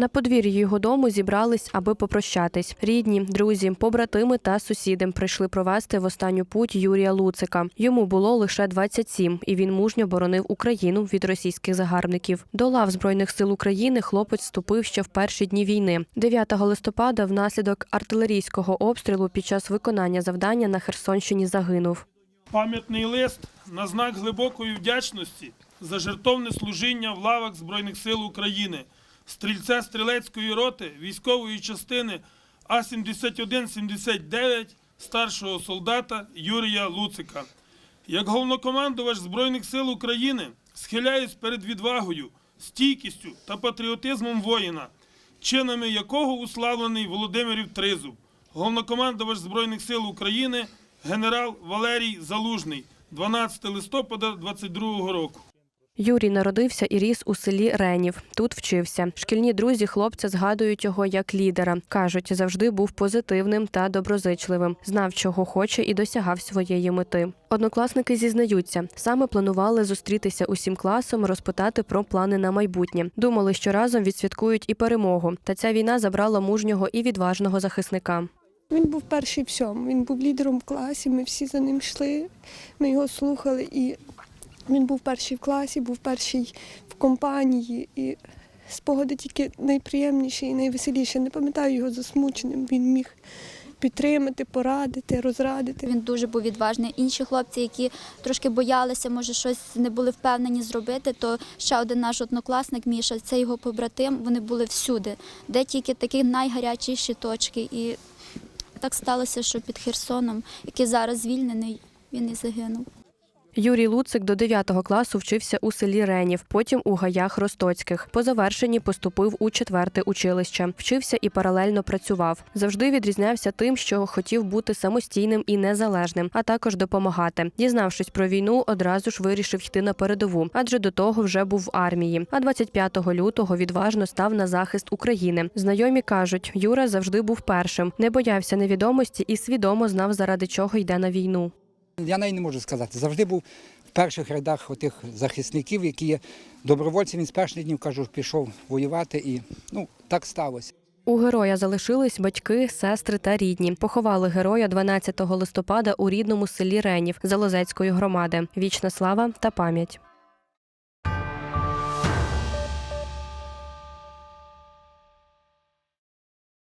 На подвір'ї його дому зібрались, аби попрощатись. Рідні, друзі, побратими та сусіди прийшли провести в останню путь Юрія Луцика. Йому було лише 27, і він мужньо боронив Україну від російських загарбників. До лав збройних сил України хлопець вступив ще в перші дні війни. 9 листопада, внаслідок артилерійського обстрілу під час виконання завдання на Херсонщині загинув. Пам'ятний лист на знак глибокої вдячності за жертовне служіння в лавах Збройних сил України, стрільця стрілецької роти військової частини А-7179 старшого солдата Юрія Луцика. Як головнокомандувач Збройних сил України схиляюсь перед відвагою, стійкістю та патріотизмом воїна, чинами якого уславлений Володимирів Тризуб, головнокомандувач Збройних сил України, генерал Валерій Залужний, 12 листопада 22 року. Юрій народився і ріс у селі Ренів. Тут вчився. Шкільні друзі хлопця згадують його як лідера. кажуть, завжди був позитивним та доброзичливим. Знав, чого хоче, і досягав своєї мети. Однокласники зізнаються, саме планували зустрітися усім класом, розпитати про плани на майбутнє. Думали, що разом відсвяткують і перемогу. Та ця війна забрала мужнього і відважного захисника. Він був перший всьому. Він був лідером в класі. Ми всі за ним йшли. Ми його слухали. І він був перший в класі, був перший в компанії. І спогади тільки найприємніші і найвеселіші. Не пам'ятаю його засмученим. Він міг підтримати, порадити, розрадити. Він дуже був відважний. Інші хлопці, які трошки боялися, може щось не були впевнені зробити, то ще один наш однокласник Міша, це його побратим. Вони були всюди, де тільки такі найгарячіші точки. І так сталося, що під Херсоном, який зараз звільнений, він і загинув. Юрій Луцик до 9 класу вчився у селі Ренів, потім у гаях Ростоцьких. По завершенні поступив у четверте училище. Вчився і паралельно працював. Завжди відрізнявся тим, що хотів бути самостійним і незалежним, а також допомагати. Дізнавшись про війну, одразу ж вирішив йти на передову, адже до того вже був в армії. А 25 лютого відважно став на захист України. Знайомі кажуть, Юра завжди був першим, не боявся невідомості і свідомо знав, заради чого йде на війну. Я навіть не можу сказати. Завжди був в перших рядах отих захисників, які є добровольці. Він з перших днів кажу, пішов воювати, і ну так сталося. У героя залишились батьки, сестри та рідні. Поховали героя 12 листопада у рідному селі Ренів Залозецької громади. Вічна слава та пам'ять.